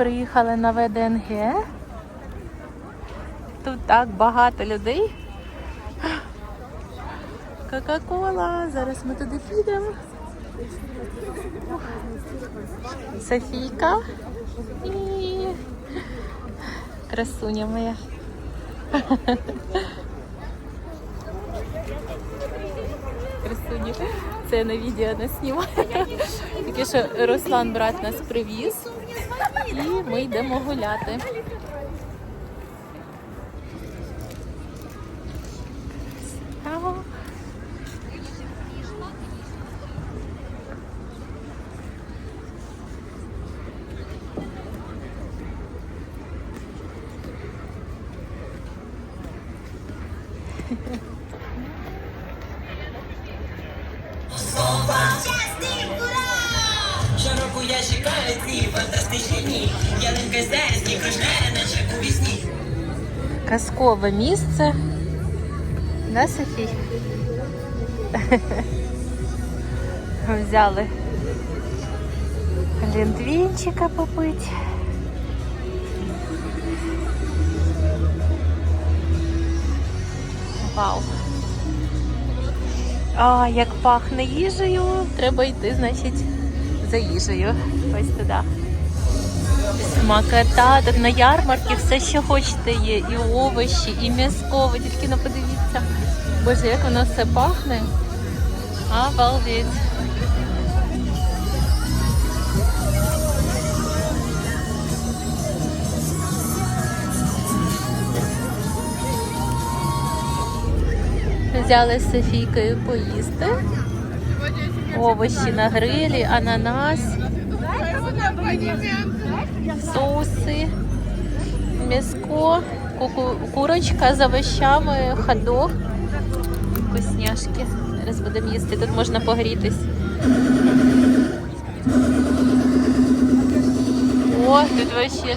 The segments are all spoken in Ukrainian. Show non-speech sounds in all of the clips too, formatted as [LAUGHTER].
приїхали на ВДНГ. Тут так багато людей. Кока-кола. Зараз ми туди підемо. Софійка і красуня моя. Красуні. Це на відео не знімає. Тільки що Руслан брат нас привіз. І ми йдемо гуляти. Казкове місце. Да, Софій? Взяли ліндвінчика попити. Вау. А, як пахне їжею, треба йти, значить, за їжею. Ось туди. Смакота, тут на ярмарці все, що хочете є. І овочі, і м'яско. Тільки не подивіться. Боже, як воно все пахне. Обалдеть. Взяли з Софійкою поїсти. Овочі на грилі, ананас соуси, м'яско, курочка з овощами, ходок, вкусняшки. Зараз будемо їсти. Тут можна погрітись. О, тут вообще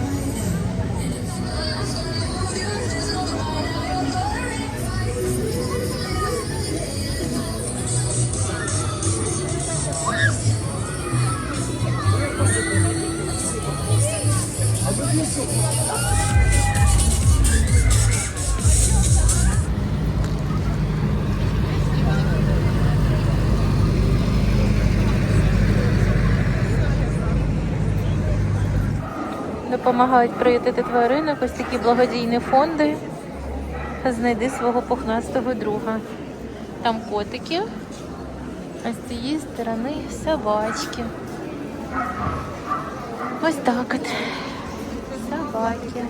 Допомагають приютити тваринок, ось такі благодійні фонди. Знайди свого пухнастого друга. Там котики, а з цієї сторони собачки. Ось так от. Собаки.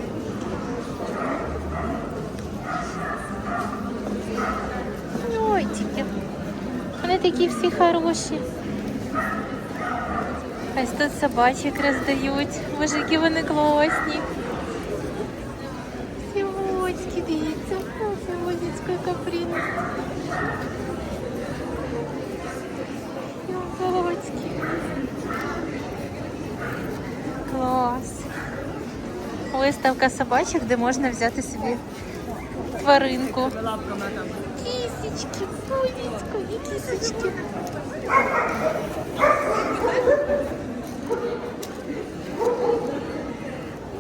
Тільки. Вони такі всі хороші. Ось тут собачок роздають. Боже, які вони класні. Сімочки, дивіться. Сімочка каприна. Сімочки. Клас. Виставка собачок, де можна взяти собі тваринку. Кисечки, пулечко, і кисочки.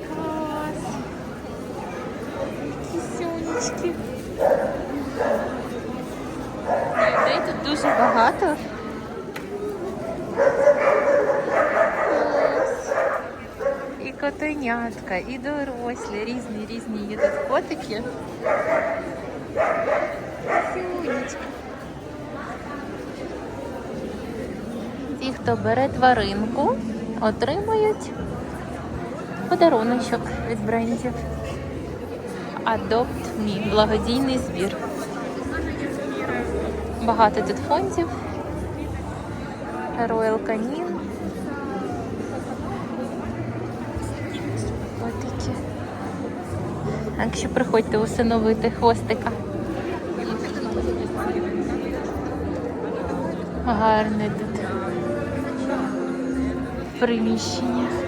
Клас. Кисюнечки. Людей тут дуже багато. І котенятка, і дорослі, різні, різні є тут котики. Ті, хто бере тваринку, отримують подаруночок від брендів. Adopt Me, благодійний збір. Багато тут фондів. Royal Canin. Котики. Так якщо приходьте усиновити хвостика. Гарне тут приміщення.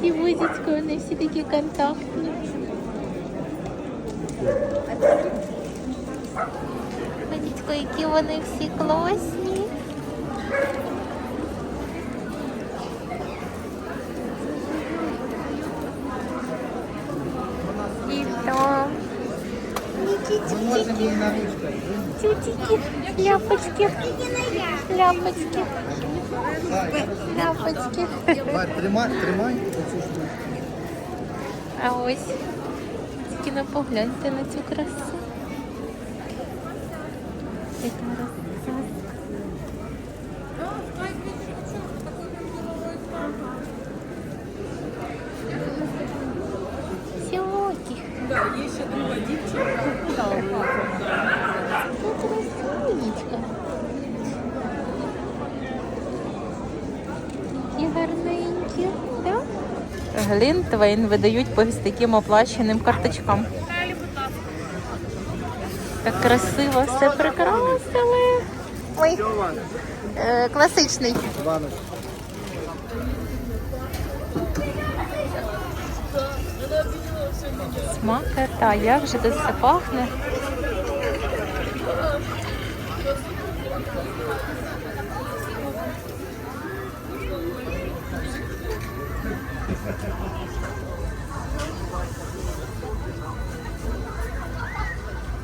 Ці вузічки, вони всі такі контактні. Вузічко, які вони всі класні. І там. Тютики, тютики, ляпочки, ляпочки, ляпочки. Тримай, тримай. А ось тільки погляньте на цю красу. Яка розказка. Сьокі. Да, є ще друга дівчинка. Це красунечка. Такі гарненькі. Да? Глінтвейн видають по ось таким оплаченим карточкам. Так красиво все прикрасили. Ой, е, класичний. Смакота, як же тут все пахне.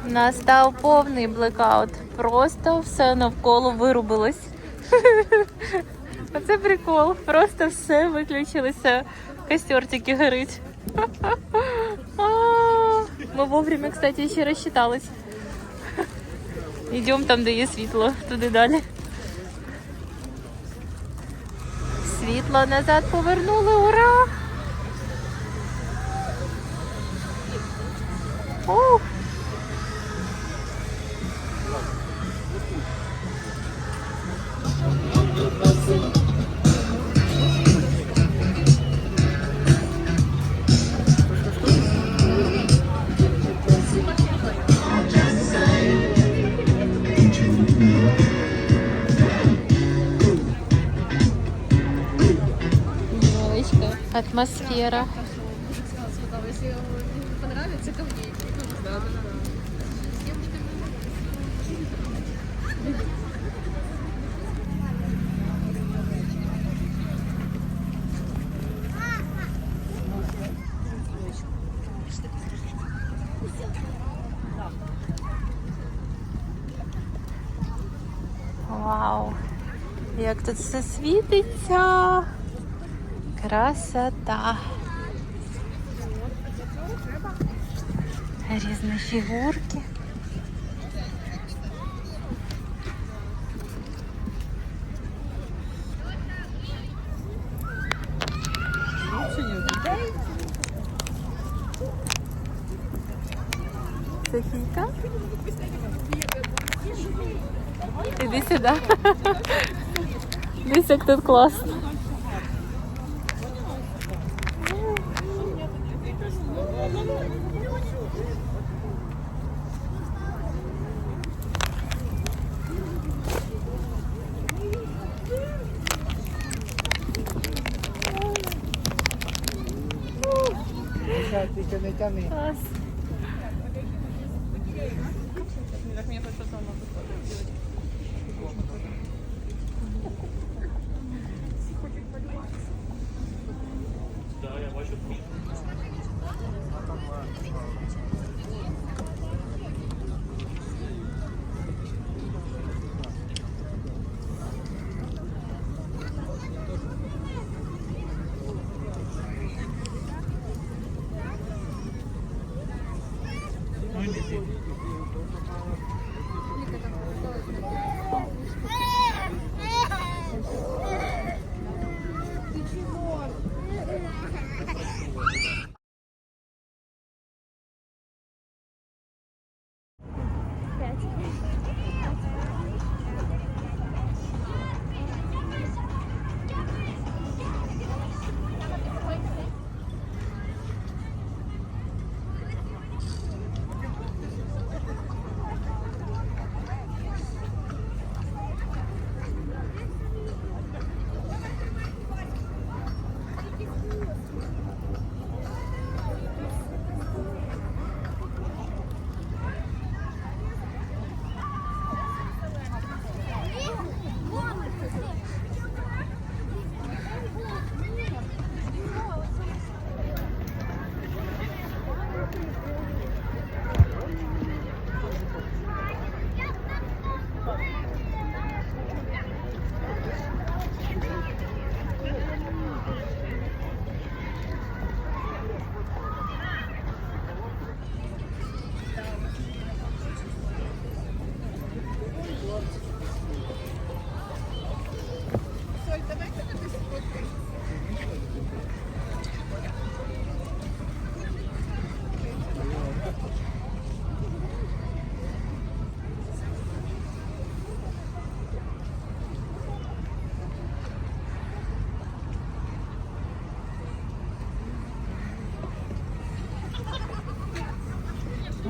Настав повний блекаут. Просто все навколо вирубилось. [LAUGHS] Оце прикол. Просто все виключилося. Костер тільки горить. [LAUGHS] Мы вовремя, кстати, ще рассчитались. [LAUGHS] Йдемо там, де є світло, туди далі. Світло назад повернули, ура! Ух! Атмосфера. Если понравится, ко мне. Да, да, да. Вау! Як тут все світиться. Красота. Різні фігурки. Софійка? Іди сюди. Дивись, як тут класно.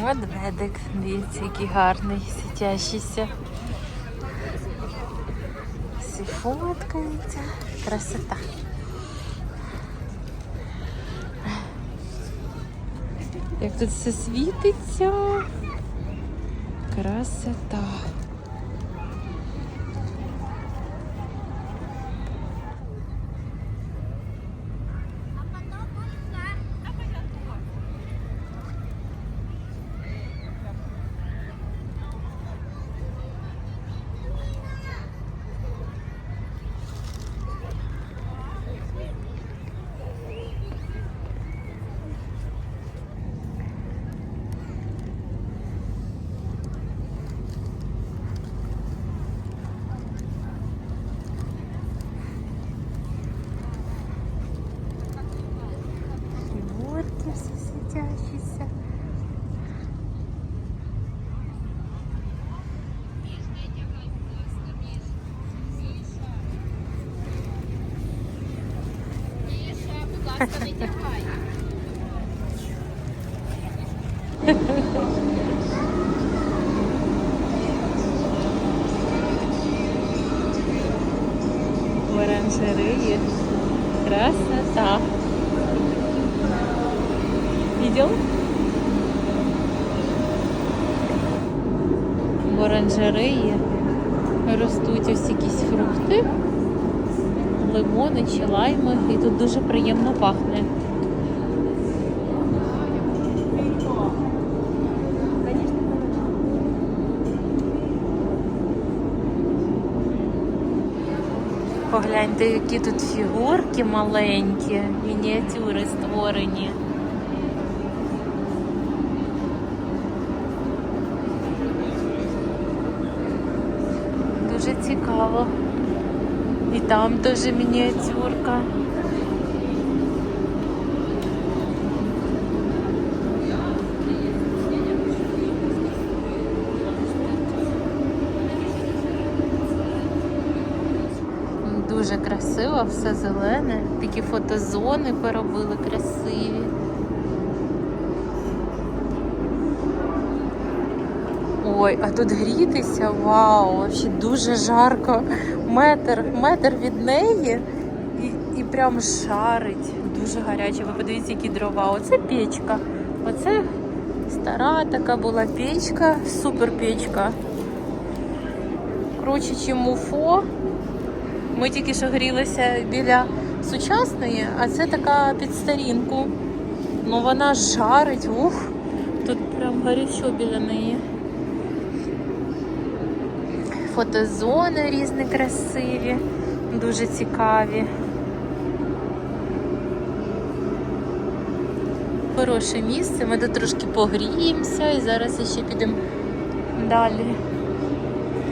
Медведик, дивіться, який гарний, світящийся. Всі фоткаються. Красота. Як тут все світиться. Красота. Фігурки всі світящіся. В оранжерее. Красота. Видел? В оранжереї ростуть ось якісь фрукти, лимони чи лайми, і тут дуже приємно пахне. Погляньте, які тут фігурки маленькі, мініатюри створені. Дуже цікаво. І там теж мініатюрка. Дуже красиво, все зелене. Такі фотозони поробили красиві. Ой, а тут грітися, вау, вообще дуже жарко. Метр, метр від неї і, і прям шарить. Дуже гаряче. Ви подивіться, які дрова. Оце печка. Оце стара така була печка, супер печка. Круче, ніж муфо. Ми тільки що грілися біля сучасної, а це така під старінку. Ну вона жарить, ух, тут прям горячо біля неї. Фотозони різні красиві, дуже цікаві. Хороше місце, ми тут трошки погріємося і зараз ще підемо далі.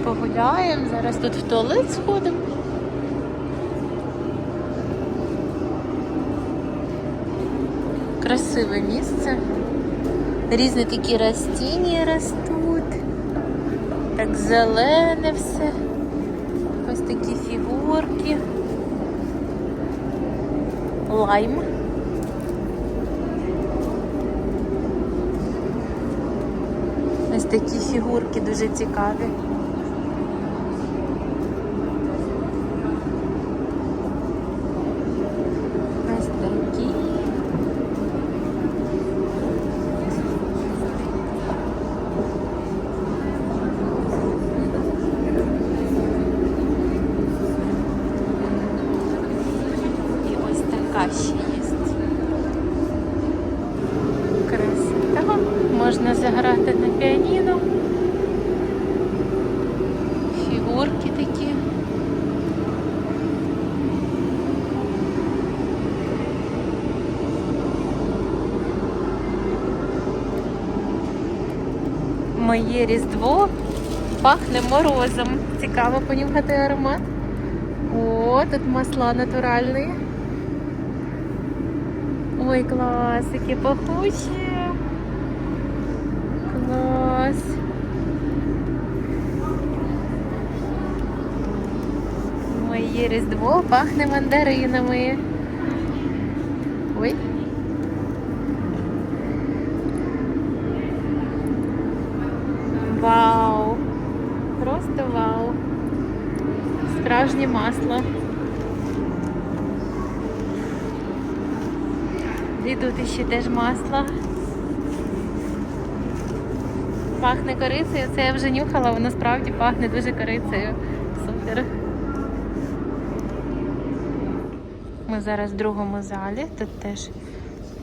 Погуляємо, зараз тут в туалет сходимо. Красиве місце. Різні такі растіння ростуть. Так зелене все. Ось такі фігурки. Лайм. Ось такі фігурки дуже цікаві. Ось такі. І ось така ще є. Красиво. Можна заграти на піаніно. Фігурки такі. Моє різдво пахне морозом. Цікаво понюхати аромат. О, тут масла натуральні. Ой, клас, які пахучі. Клас. Моє різдво пахне мандаринами. Ой. Вау! Просто вау! Справжнє масло. І тут ще теж масло. Пахне корицею. Це я вже нюхала, воно справді пахне дуже корицею. Супер. Ми зараз в другому залі. Тут теж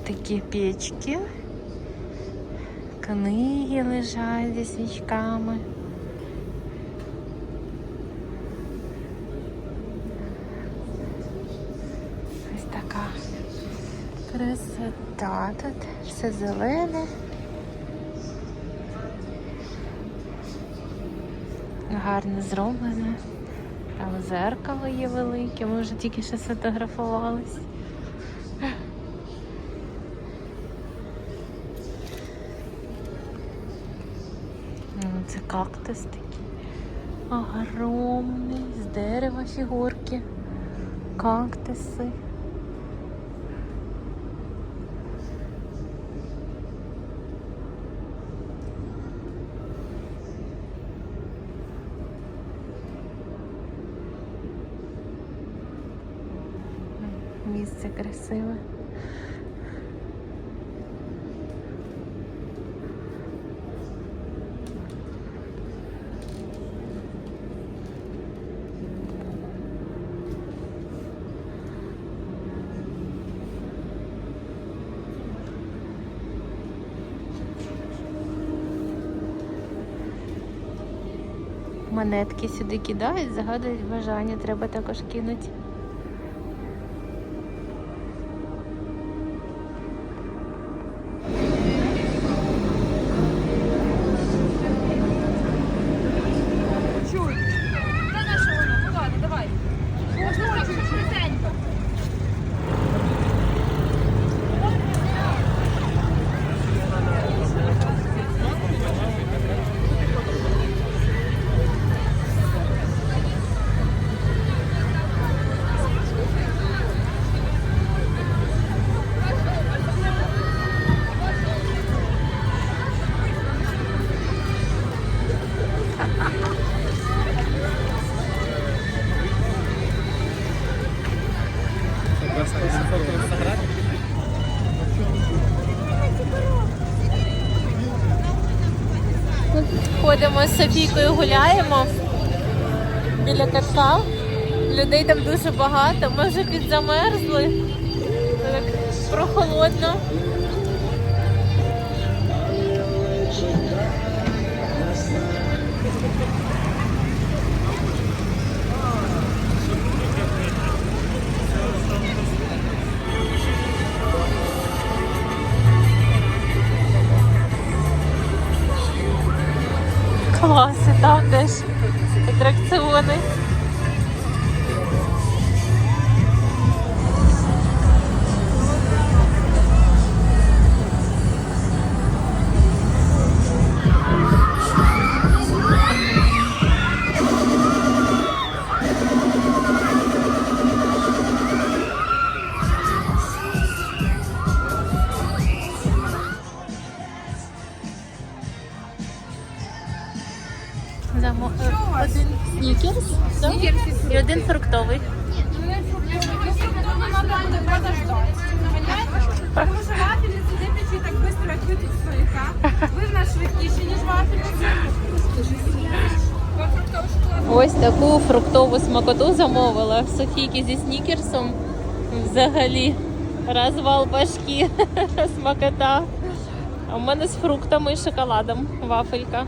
такі печки. Книги лежать зі свічками. Ось така красота тут. Все зелене. Гарно зроблене. Там зеркало є велике, ми вже тільки що сфотографувались. М, Це кактус такий. Огромний, з дерева фігурки. Кактуси. Місце красиве. Монетки сюди кидають, загадують бажання, треба також кинути. Софійкою гуляємо біля катка. Людей там дуже багато. Ми вже підзамерзли. Так прохолодно. Клас, і там теж атракціони. Смакоту замовила Софійки зі снікерсом. Взагалі розвал башки [LAUGHS] смакота. А в мене з фруктами і шоколадом вафелька.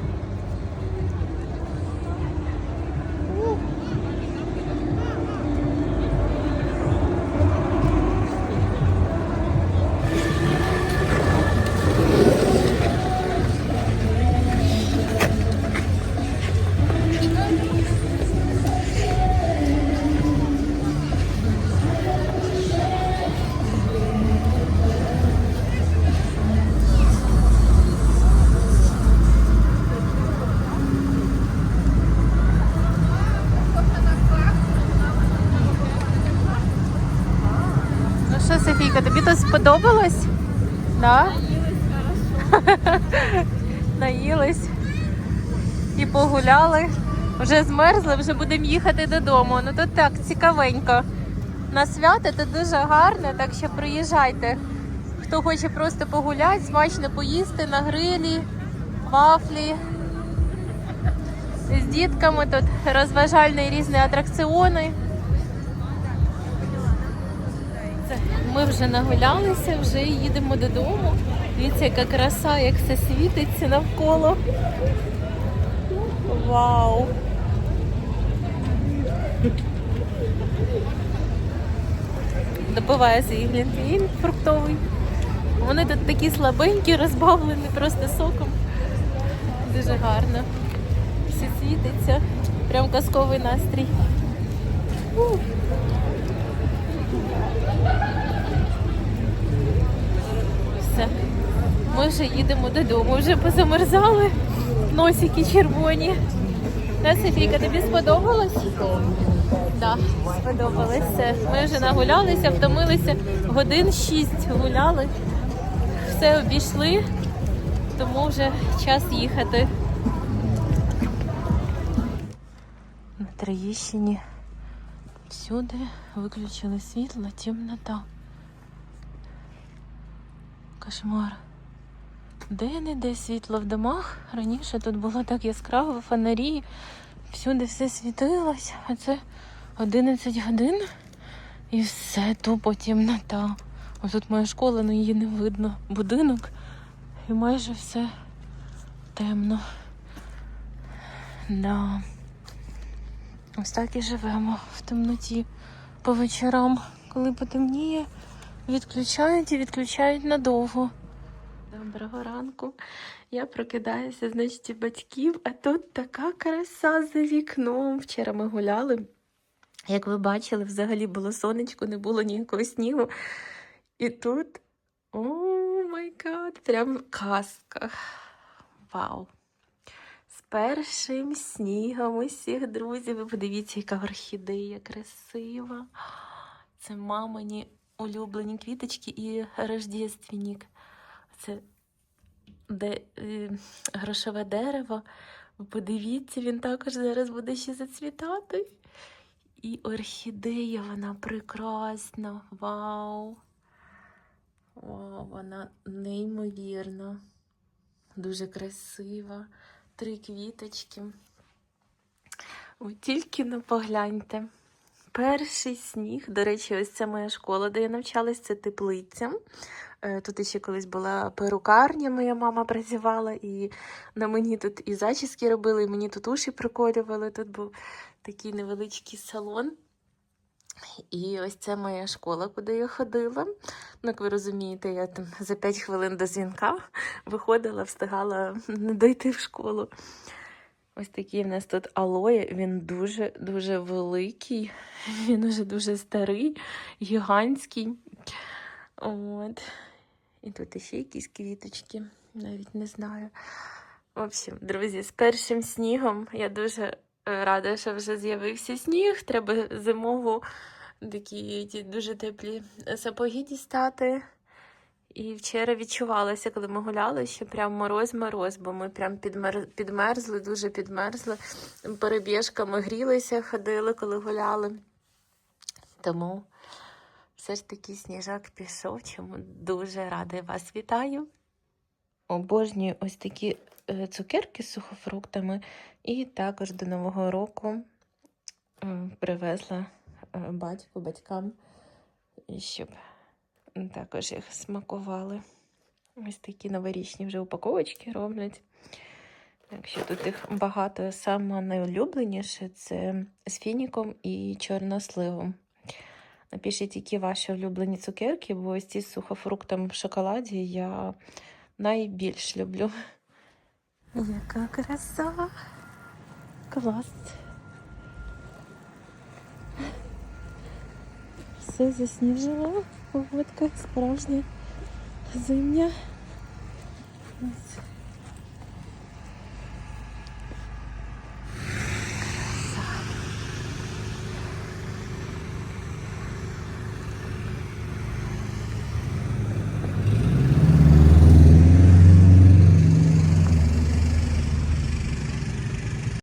Сподобалось? Да? Наїлись. і погуляли. Вже змерзли, вже будемо їхати додому. Ну тут так цікавенько. На свято тут дуже гарно, так що приїжджайте. Хто хоче просто погуляти, смачно поїсти на грилі, вафлі. З дітками тут розважальні різні атракціони. Ми вже нагулялися, вже їдемо додому. Дивіться, яка краса, як все світиться навколо. Вау! Допиває свій глінтвейн фруктовий. Вони тут такі слабенькі, розбавлені просто соком. Дуже гарно. Все світиться. Прям казковий настрій. Все. Ми вже їдемо додому, вже позамерзали. Носики червоні. Да, Софійка, тобі сподобалось? Так, сподобалось. Все. Ми вже нагулялися, втомилися. Годин шість гуляли. Все обійшли, тому вже час їхати. На Троєщині всюди виключили світло, темнота. Кошмар. Де-не-де світло в домах. Раніше тут було так яскраво, фонарі, всюди все світилось, а це 11 годин і все тупо темнота. Ось тут моя школа, але її не видно. Будинок і майже все темно. Да. Ось так і живемо в темноті по вечорам. Коли потемніє, відключають і відключають надовго. Доброго ранку. Я прокидаюся, значить, батьків, а тут така краса за вікном. Вчора ми гуляли. Як ви бачили, взагалі було сонечко, не було ніякого снігу. І тут, о май гад, прям казка. Вау! З першим снігом усіх друзів. Ви подивіться, яка орхідея красива. Це мамині улюблені квіточки і рождественник. Це де, е, грошове дерево. Подивіться, він також зараз буде ще зацвітати. І орхідея, вона прекрасна. Вау! Вау, вона неймовірна, дуже красива. Три квіточки. Ви тільки не погляньте. Перший сніг, до речі, ось це моя школа, де я навчалась, це теплиця. Е, Тут ще колись була перукарня, моя мама працювала, і на мені тут і зачіски робили, і мені тут уші приколювали. Тут був такий невеличкий салон. І ось це моя школа, куди я ходила. Ну, як ви розумієте, я там за 5 хвилин до дзвінка виходила, встигала [LAUGHS] не дойти в школу. Ось такий в нас тут алоє, він дуже-дуже великий, [LAUGHS] він уже дуже старий, гігантський. От. І тут ще якісь квіточки, навіть не знаю. В общем, друзі, з першим снігом я дуже е, рада, що вже з'явився сніг. Треба зимову такі дуже теплі сапоги дістати. І вчора відчувалося, коли ми гуляли, що прям мороз-мороз, бо ми прям підмер... підмерзли, дуже підмерзли. Перебіжками грілися, ходили, коли гуляли. Тому все ж таки сніжок пішов, чому дуже рада вас вітаю. Обожнюю ось такі е, цукерки з сухофруктами. І також до Нового року привезла е, батьку, батькам, щоб також їх смакували. Ось такі новорічні вже упаковочки роблять. Так що тут їх багато. Саме найулюбленіше це з фініком і чорносливом. Напишіть, які ваші улюблені цукерки, бо ось ці з сухофруктом в шоколаді я найбільш люблю. Яка краса! Клас! Все засніжило. Погодка справжня зимня. Ось